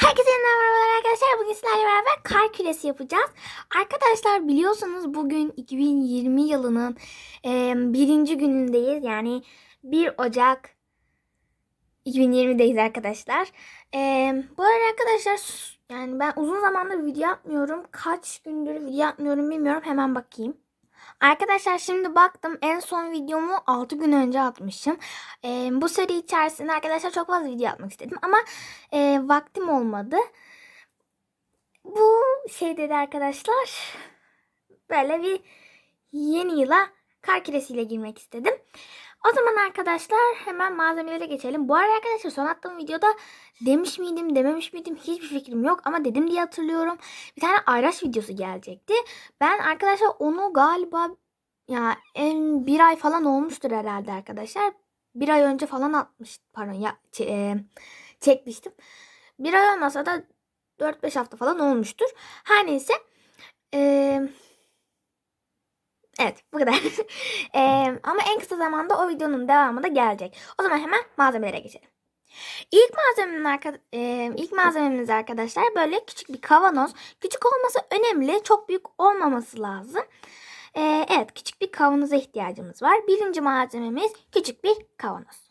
Herkese merhabalar arkadaşlar. Bugün sizlerle beraber kar küresi yapacağız. Arkadaşlar biliyorsunuz bugün 2020 yılının e, birinci günündeyiz. Yani 1 Ocak 2020'deyiz arkadaşlar. E, bu arada arkadaşlar yani ben uzun zamandır video yapmıyorum. Kaç gündür video yapmıyorum bilmiyorum. Hemen bakayım. Arkadaşlar şimdi baktım en son videomu 6 gün önce atmışım. Ee, bu seri içerisinde arkadaşlar çok fazla video atmak istedim ama e, vaktim olmadı. Bu şey dedi arkadaşlar böyle bir yeni yıla kar küresiyle girmek istedim. O zaman arkadaşlar hemen malzemelere geçelim. Bu arada arkadaşlar son attığım videoda demiş miydim dememiş miydim hiçbir fikrim yok ama dedim diye hatırlıyorum. Bir tane ayraç videosu gelecekti. Ben arkadaşlar onu galiba ya en bir ay falan olmuştur herhalde arkadaşlar. Bir ay önce falan atmış pardon ya e, çekmiştim. Bir ay olmasa da 4-5 hafta falan olmuştur. Her neyse. Eee Evet bu kadar. Eee, ama en kısa zamanda o videonun devamı da gelecek. O zaman hemen malzemelere geçelim. İlk malzememiz, arka, eee, ilk malzememiz arkadaşlar böyle küçük bir kavanoz. Küçük olması önemli. Çok büyük olmaması lazım. Eee, evet küçük bir kavanoza ihtiyacımız var. Birinci malzememiz küçük bir kavanoz.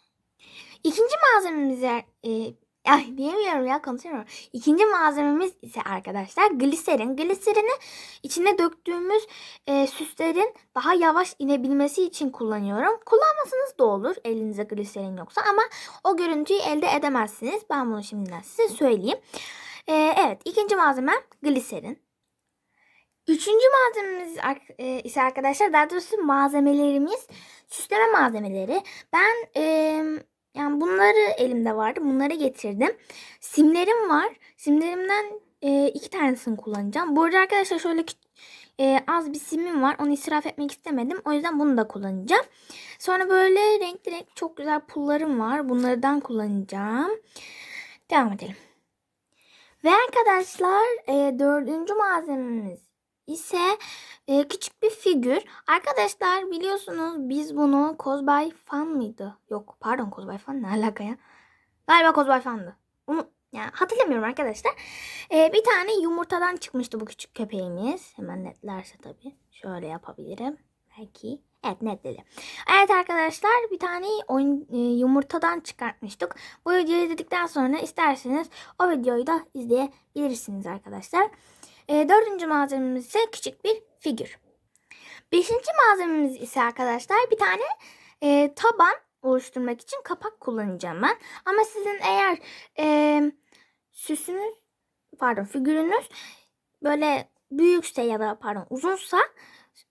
İkinci malzememiz e, ay diyemiyorum ya konuşamıyorum. İkinci malzememiz ise arkadaşlar gliserin. Gliserini içine döktüğümüz e, süslerin daha yavaş inebilmesi için kullanıyorum. Kullanmasanız da olur elinizde gliserin yoksa ama o görüntüyü elde edemezsiniz. Ben bunu şimdiden size söyleyeyim. E, evet ikinci malzemem gliserin. Üçüncü malzememiz e, ise arkadaşlar daha doğrusu malzemelerimiz süsleme malzemeleri. Ben e, yani bunları elimde vardı. Bunları getirdim. Simlerim var. Simlerimden e, iki tanesini kullanacağım. Bu arada arkadaşlar şöyle e, az bir simim var. Onu israf etmek istemedim. O yüzden bunu da kullanacağım. Sonra böyle renkli renk çok güzel pullarım var. Bunlardan kullanacağım. Devam edelim. Ve arkadaşlar e, dördüncü malzememiz ise e, küçük bir figür. Arkadaşlar biliyorsunuz biz bunu Kozbay Fan mıydı? Yok pardon Kozbay Fan ne alaka ya? Galiba Kozbay Fan'dı. Onu yani hatırlamıyorum arkadaşlar. E, bir tane yumurtadan çıkmıştı bu küçük köpeğimiz. Hemen netlerse tabii. Şöyle yapabilirim. Belki. Evet netledi. Evet arkadaşlar bir tane oyun, e, yumurtadan çıkartmıştık. Bu videoyu izledikten sonra isterseniz o videoyu da izleyebilirsiniz arkadaşlar. E, dördüncü malzememiz ise küçük bir figür. Beşinci malzememiz ise arkadaşlar bir tane e, taban oluşturmak için kapak kullanacağım ben. Ama sizin eğer e, süsünüz pardon figürünüz böyle büyükse ya da pardon uzunsa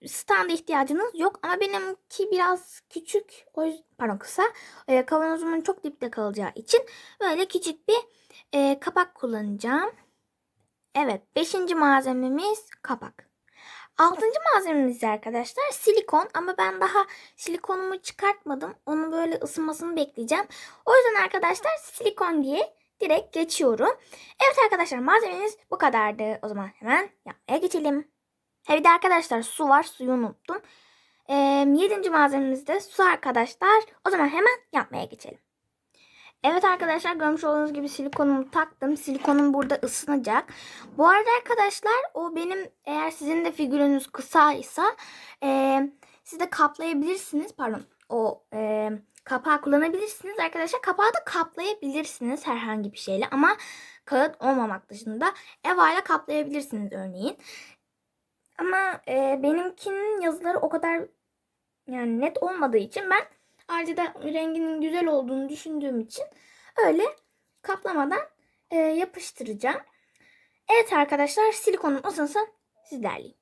standa ihtiyacınız yok. Ama benimki biraz küçük o pardon kısa e, kavanozumun çok dipte kalacağı için böyle küçük bir e, kapak kullanacağım. Evet, beşinci malzememiz kapak. Altıncı malzememiz arkadaşlar silikon ama ben daha silikonumu çıkartmadım. Onu böyle ısınmasını bekleyeceğim. O yüzden arkadaşlar silikon diye direkt geçiyorum. Evet arkadaşlar malzememiz bu kadardı. O zaman hemen yapmaya geçelim. Ha bir de arkadaşlar su var. Suyu unuttum. Ee, yedinci malzememiz de su arkadaşlar. O zaman hemen yapmaya geçelim. Evet arkadaşlar görmüş olduğunuz gibi silikonumu taktım. Silikonum burada ısınacak. Bu arada arkadaşlar o benim eğer sizin de figürünüz kısaysa e, siz de kaplayabilirsiniz. Pardon o e, kapağı kullanabilirsiniz arkadaşlar. Kapağı da kaplayabilirsiniz herhangi bir şeyle ama kağıt olmamak dışında evayla kaplayabilirsiniz örneğin. Ama e, benimkinin yazıları o kadar yani net olmadığı için ben ayrıca da renginin güzel olduğunu düşündüğüm için öyle kaplamadan e, yapıştıracağım. Evet arkadaşlar silikonum ısınsın sizlerleyim.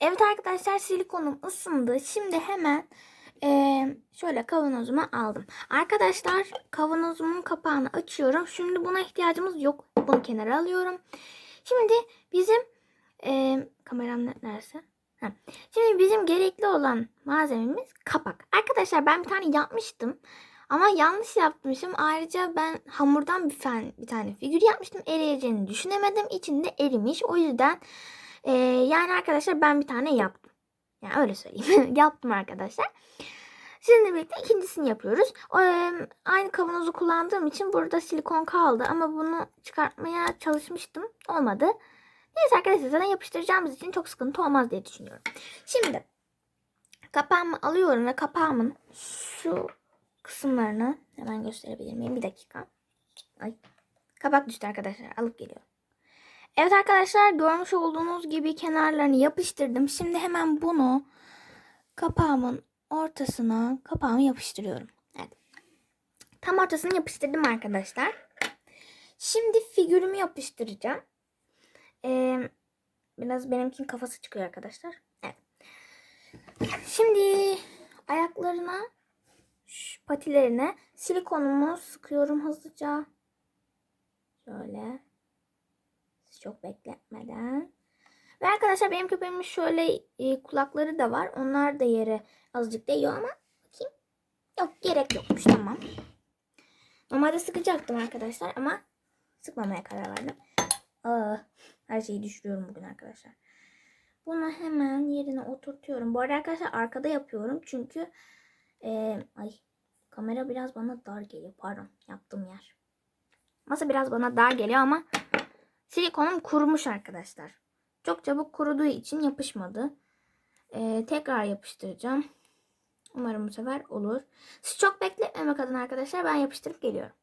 Evet arkadaşlar silikonum ısındı. Şimdi hemen e, şöyle kavanozuma aldım. Arkadaşlar kavanozumun kapağını açıyorum. Şimdi buna ihtiyacımız yok. Bunu kenara alıyorum. Şimdi bizim e, kameram neresi? Şimdi bizim gerekli olan malzememiz kapak. Arkadaşlar ben bir tane yapmıştım. Ama yanlış yapmışım. Ayrıca ben hamurdan bir, fen, bir tane figür yapmıştım. Eriyeceğini düşünemedim. İçinde erimiş. O yüzden e, yani arkadaşlar ben bir tane yaptım. Yani öyle söyleyeyim. yaptım arkadaşlar. Sizinle birlikte ikincisini yapıyoruz. O, e, aynı kavanozu kullandığım için burada silikon kaldı ama bunu çıkartmaya çalışmıştım. Olmadı. Neyse arkadaşlar zaten yapıştıracağımız için çok sıkıntı olmaz diye düşünüyorum. Şimdi kapağımı alıyorum ve kapağımın şu kısımlarını hemen gösterebilir miyim? Bir dakika. Ay. Kapak düştü arkadaşlar. Alıp geliyorum. Evet arkadaşlar görmüş olduğunuz gibi kenarlarını yapıştırdım. Şimdi hemen bunu kapağımın ortasına kapağımı yapıştırıyorum. Evet. Tam ortasını yapıştırdım arkadaşlar. Şimdi figürümü yapıştıracağım. Ee, biraz benimkinin kafası çıkıyor arkadaşlar. Evet. Şimdi ayaklarına şu patilerine silikonumu sıkıyorum hızlıca. Şöyle. Çok bekletmeden. Ve arkadaşlar benim köpeğimin şöyle e, kulakları da var. Onlar da yere azıcık değiyor ama bakayım. Yok gerek yokmuş tamam. Normalde sıkacaktım arkadaşlar ama sıkmamaya karar verdim. Aa, her şeyi düşürüyorum bugün arkadaşlar. Bunu hemen yerine oturtuyorum. Bu arada arkadaşlar arkada yapıyorum. Çünkü e, ay kamera biraz bana dar geliyor. Pardon yaptığım yer. Masa biraz bana dar geliyor ama silikonum kurumuş arkadaşlar. Çok çabuk kuruduğu için yapışmadı. Ee, tekrar yapıştıracağım. Umarım bu sefer olur. Siz çok bekletmemek adına arkadaşlar ben yapıştırıp geliyorum.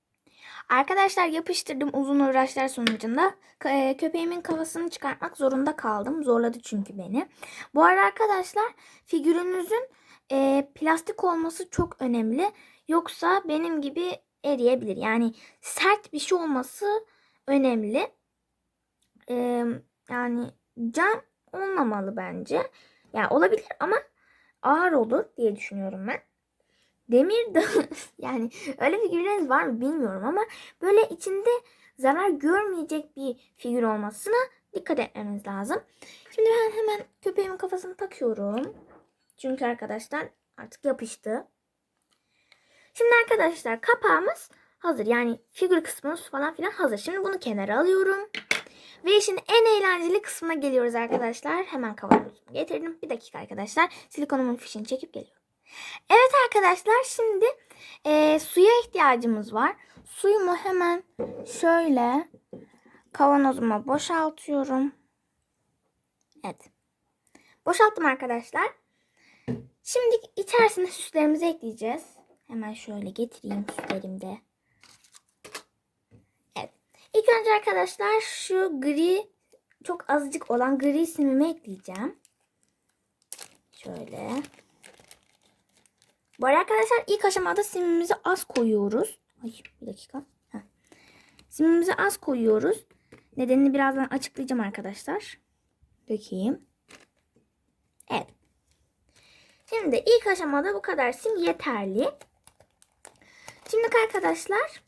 Arkadaşlar yapıştırdım uzun uğraşlar sonucunda. E, köpeğimin kafasını çıkartmak zorunda kaldım. Zorladı çünkü beni. Bu arada arkadaşlar figürünüzün e, plastik olması çok önemli. Yoksa benim gibi eriyebilir. Yani sert bir şey olması önemli. E, yani cam olmamalı bence. Yani olabilir ama ağır olur diye düşünüyorum ben. Demir de yani öyle figürleriniz var mı bilmiyorum ama böyle içinde zarar görmeyecek bir figür olmasına dikkat etmemiz lazım. Şimdi ben hemen köpeğimin kafasını takıyorum. Çünkü arkadaşlar artık yapıştı. Şimdi arkadaşlar kapağımız hazır. Yani figür kısmımız falan filan hazır. Şimdi bunu kenara alıyorum. Ve işin en eğlenceli kısmına geliyoruz arkadaşlar. Hemen kavanozumu getirdim. Bir dakika arkadaşlar. Silikonumun fişini çekip geliyorum. Evet arkadaşlar şimdi e, suya ihtiyacımız var. Suyumu hemen şöyle kavanozuma boşaltıyorum. Evet. Boşalttım arkadaşlar. Şimdi içerisine süslerimizi ekleyeceğiz. Hemen şöyle getireyim süslerimi de. Evet. İlk önce arkadaşlar şu gri çok azıcık olan gri simimi ekleyeceğim. Şöyle. Bu arkadaşlar ilk aşamada simimizi az koyuyoruz. Ay bir dakika. Heh. Simimizi az koyuyoruz. Nedenini birazdan açıklayacağım arkadaşlar. Dökeyim. Evet. Şimdi ilk aşamada bu kadar sim yeterli. Şimdi arkadaşlar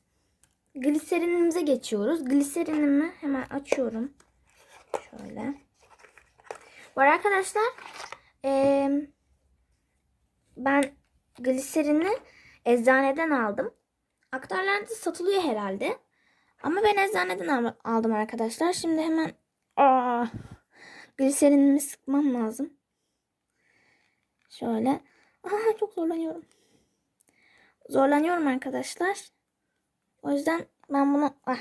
gliserinimize geçiyoruz. Gliserinimi hemen açıyorum. Şöyle. Arada arkadaşlar eee ben gliserini eczaneden aldım. Aktarlarda satılıyor herhalde. Ama ben eczaneden al- aldım arkadaşlar. Şimdi hemen aa, gliserinimi sıkmam lazım. Şöyle. Aa, çok zorlanıyorum. Zorlanıyorum arkadaşlar. O yüzden ben bunu ah,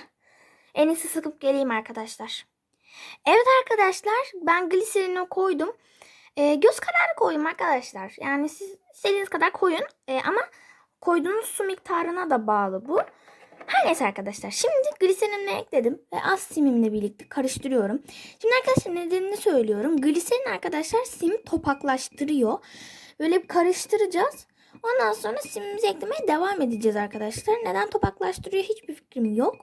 en iyisi sıkıp geleyim arkadaşlar. Evet arkadaşlar ben gliserini koydum. E, göz kararı koyun arkadaşlar. Yani siz istediğiniz kadar koyun. E, ama koyduğunuz su miktarına da bağlı bu. Her neyse arkadaşlar. Şimdi gliserinini ekledim. Ve az simimle birlikte karıştırıyorum. Şimdi arkadaşlar nedenini söylüyorum. Gliserin arkadaşlar simi topaklaştırıyor. Böyle bir karıştıracağız. Ondan sonra simimizi eklemeye devam edeceğiz arkadaşlar. Neden topaklaştırıyor hiçbir fikrim yok.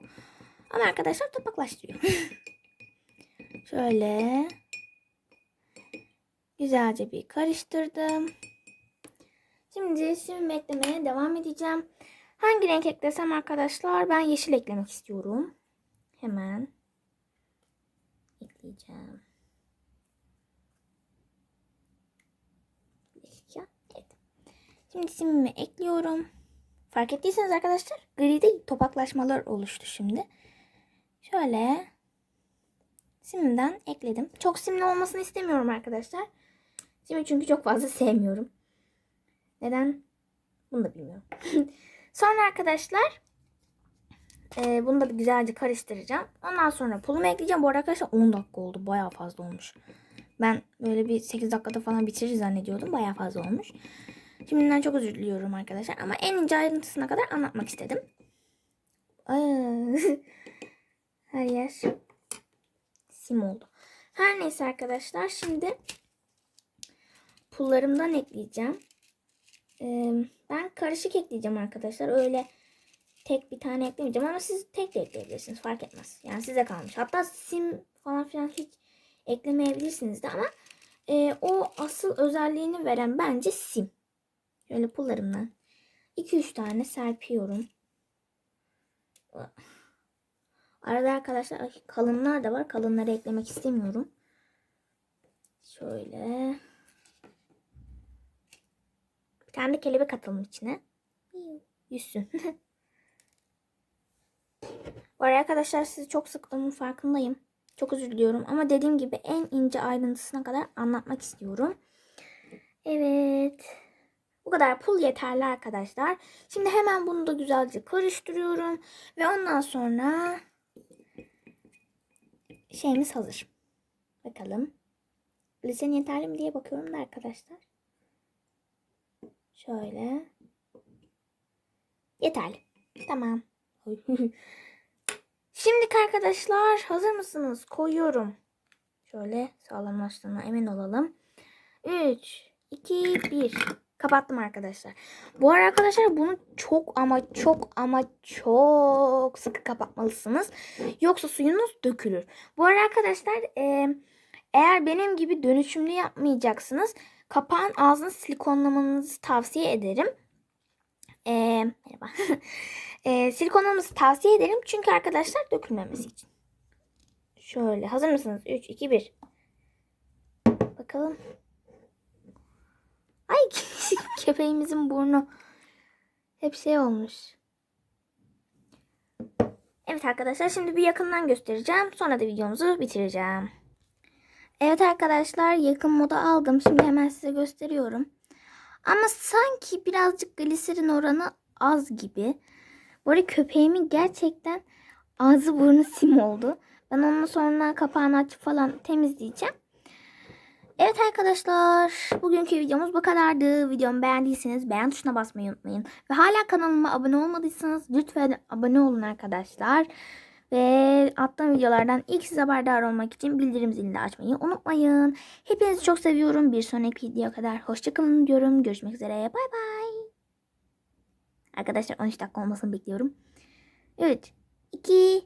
Ama arkadaşlar topaklaştırıyor. Şöyle güzelce bir karıştırdım. Şimdi sim eklemeye devam edeceğim. Hangi renk eklesem arkadaşlar? Ben yeşil eklemek istiyorum. Hemen ekleyeceğim. Şimdi simimi ekliyorum. Fark ettiyseniz arkadaşlar gride topaklaşmalar oluştu şimdi. Şöyle simden ekledim. Çok simli olmasını istemiyorum arkadaşlar. Simi çünkü çok fazla sevmiyorum. Neden? Bunu da bilmiyorum. sonra arkadaşlar e, bunu da bir güzelce karıştıracağım. Ondan sonra pulumu ekleyeceğim. Bu arada arkadaşlar 10 dakika oldu. Bayağı fazla olmuş. Ben böyle bir 8 dakikada falan bitirir zannediyordum. Bayağı fazla olmuş. Şimdiden çok özür diliyorum arkadaşlar. Ama en ince ayrıntısına kadar anlatmak istedim. Her yer sim oldu. Her neyse arkadaşlar şimdi pullarımdan ekleyeceğim. Ee, ben karışık ekleyeceğim arkadaşlar. Öyle tek bir tane eklemeyeceğim ama siz tek de ekleyebilirsiniz. Fark etmez. Yani size kalmış. Hatta sim falan filan hiç eklemeyebilirsiniz de ama e, o asıl özelliğini veren bence sim. Şöyle pullarımdan 2-3 tane serpiyorum. Arada arkadaşlar kalınlar da var. Kalınları eklemek istemiyorum. Şöyle. Bir tane de kelebek atalım içine. Yüzsün. Bu arada arkadaşlar sizi çok sıktığımın farkındayım. Çok özür diliyorum ama dediğim gibi en ince ayrıntısına kadar anlatmak istiyorum. Evet. Bu kadar pul yeterli arkadaşlar. Şimdi hemen bunu da güzelce karıştırıyorum. Ve ondan sonra şeyimiz hazır. Bakalım. Glisen yeterli mi diye bakıyorum da arkadaşlar. Şöyle. Yeterli. Tamam. Şimdi arkadaşlar hazır mısınız? Koyuyorum. Şöyle sağlamlaştığına emin olalım. 3, 2, 1. Kapattım arkadaşlar. Bu arada arkadaşlar bunu çok ama çok ama çok sıkı kapatmalısınız. Yoksa suyunuz dökülür. Bu arada arkadaşlar eğer benim gibi dönüşümlü yapmayacaksınız. Kapağın ağzını silikonlamanızı tavsiye ederim. E, merhaba. e, silikonlamanızı tavsiye ederim. Çünkü arkadaşlar dökülmemesi için. Şöyle hazır mısınız? 3, 2, 1. Bakalım. Ay köpeğimizin burnu hep şey olmuş. Evet arkadaşlar şimdi bir yakından göstereceğim. Sonra da videomuzu bitireceğim. Evet arkadaşlar yakın moda aldım. Şimdi hemen size gösteriyorum. Ama sanki birazcık gliserin oranı az gibi. Bu arada köpeğimin gerçekten ağzı burnu sim oldu. Ben onu sonra kapağını açıp falan temizleyeceğim. Evet arkadaşlar bugünkü videomuz bu kadardı. Videomu beğendiyseniz beğen tuşuna basmayı unutmayın. Ve hala kanalıma abone olmadıysanız lütfen abone olun arkadaşlar. Ve attığım videolardan ilk size haberdar olmak için bildirim zilini açmayı unutmayın. Hepinizi çok seviyorum. Bir sonraki videoya kadar hoşçakalın diyorum. Görüşmek üzere. Bay bay. Arkadaşlar 13 dakika olmasını bekliyorum. 3, 2,